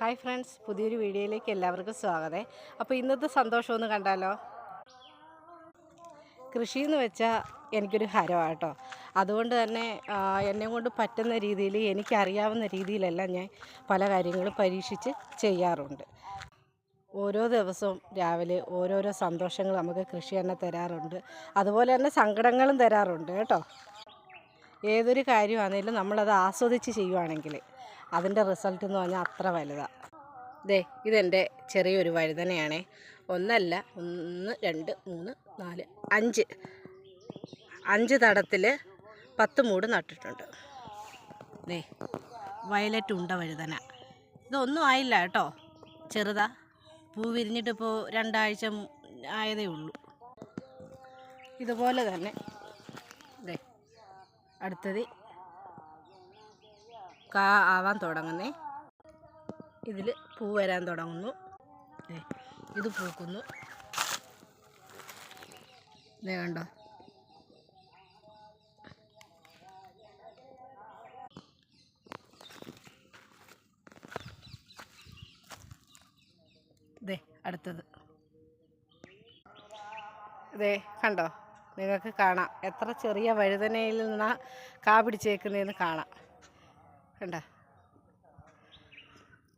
Hi friends പുതിയൊരു വീഡിയോയിലേക്ക് എല്ലാവർക്കും സ്വാഗതം. അപ്പോൾ ഇന്നത്തെ സന്തോഷമൊന്ന് കണ്ടാലോ? കൃഷി എന്ന് വെച്ചാൽ എനിക്കൊരു ഹരമാട്ടോ അതുകൊണ്ട് തന്നെ എന്നെ കൊണ്ട് പറ്റുന്ന രീതിയിൽ എനിക്കറിയാവുന്ന രീതിയിലെല്ലാം ഞാൻ പല കാര്യങ്ങളും പരീക്ഷിച്ച് ചെയ്യാറുണ്ട്. ഓരോ ദിവസവും രാവിലെ ഓരോരോ സന്തോഷങ്ങൾ നമുക്ക് കൃഷി തന്നെ തരാറുണ്ട്. അതുപോലെ തന്നെ സങ്കടങ്ങളും തരാറുണ്ട് കേട്ടോ. ഏതൊരു കാര്യമാണെങ്കിലും നമ്മളത് ആസ്വദിച്ച് ചെയ്യുവാണെങ്കിൽ അതിന്റെ റിസൾട്ട് എന്ന് പറഞ്ഞാൽ അത്ര വലുതാണ് ദേ ഇതെന്റെ ചെറിയൊരു വഴുതനയാണേ. ഒന്നല്ല ഒന്ന് രണ്ട് മൂന്ന് നാല് അഞ്ച്. അഞ്ച് തടത്തിൽ പത്ത് മൂട് നട്ടിട്ടുണ്ട്. ദേ വയലറ്റ് ഉണ്ട വഴുതന. ഇതൊന്നും ആയില്ല കേട്ടോ. ചെറുതാ. പൂ വിരിഞ്ഞിട്ട് ഇപ്പോൾ രണ്ടാഴ്ച ആയതേ ഉള്ളൂ. ഇതുപോലെ തന്നെ. ദേ അടുത്തത് കാ ആവാൻ തുടങ്ങുന്നേ. ഇതിൽ പൂ വരാൻ തുടങ്ങുന്നു. ഇത് പൂക്കുന്നു. ദേ കണ്ടോ? അടുത്തത്. ദേ കണ്ടോ? നിങ്ങൾക്ക് കാണാം. എത്ര ചെറിയ വഴുതനയിൽ നിന്നാണ് കാ പിടിച്ചേക്കുന്നതെന്ന് കാണാം. കണ്ടോ?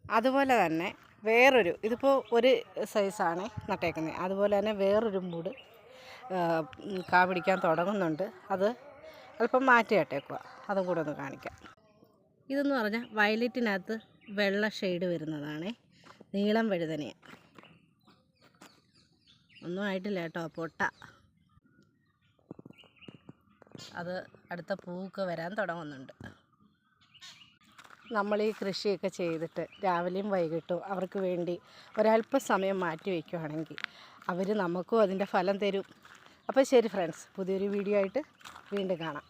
അതുപോലെ തന്നെ വേറൊരു ഇതിപ്പോൾ ഒരു സൈസാണ് നട്ടേക്കുന്നത്. അതുപോലെ തന്നെ വേറൊരു മൂട് കാ പിടിക്കാൻ തുടങ്ങുന്നുണ്ട്. അത് അല്പം മാറ്റി നട്ടേക്കുക അതും കൂടെ ഒന്ന് കാണിക്കാം. ഇതെന്ന് പറഞ്ഞാൽ വയലറ്റിനകത്ത് വെള്ള ഷെയ്ഡ് വരുന്നതാണ്. നീളം വഴുതനയ ഒന്നും ആയിട്ടില്ല കേട്ടോ പൊട്ട. അത് അടുത്ത പൂവൊക്കെ വരാൻ തുടങ്ങുന്നുണ്ട്. നമ്മൾ ഈ കൃഷിയൊക്കെ ചെയ്തിട്ട് രാവിലെയും വൈകിട്ടും അവർക്ക് വേണ്ടി ഒരല്പസമയം മാറ്റി വയ്ക്കുകയാണെങ്കിൽ അവർ നമുക്കും അതിന്റെ ഫലം തരും. അപ്പോൾ ശരി ഫ്രണ്ട്സ് പുതിയൊരു വീഡിയോ ആയിട്ട് വീണ്ടും കാണാം.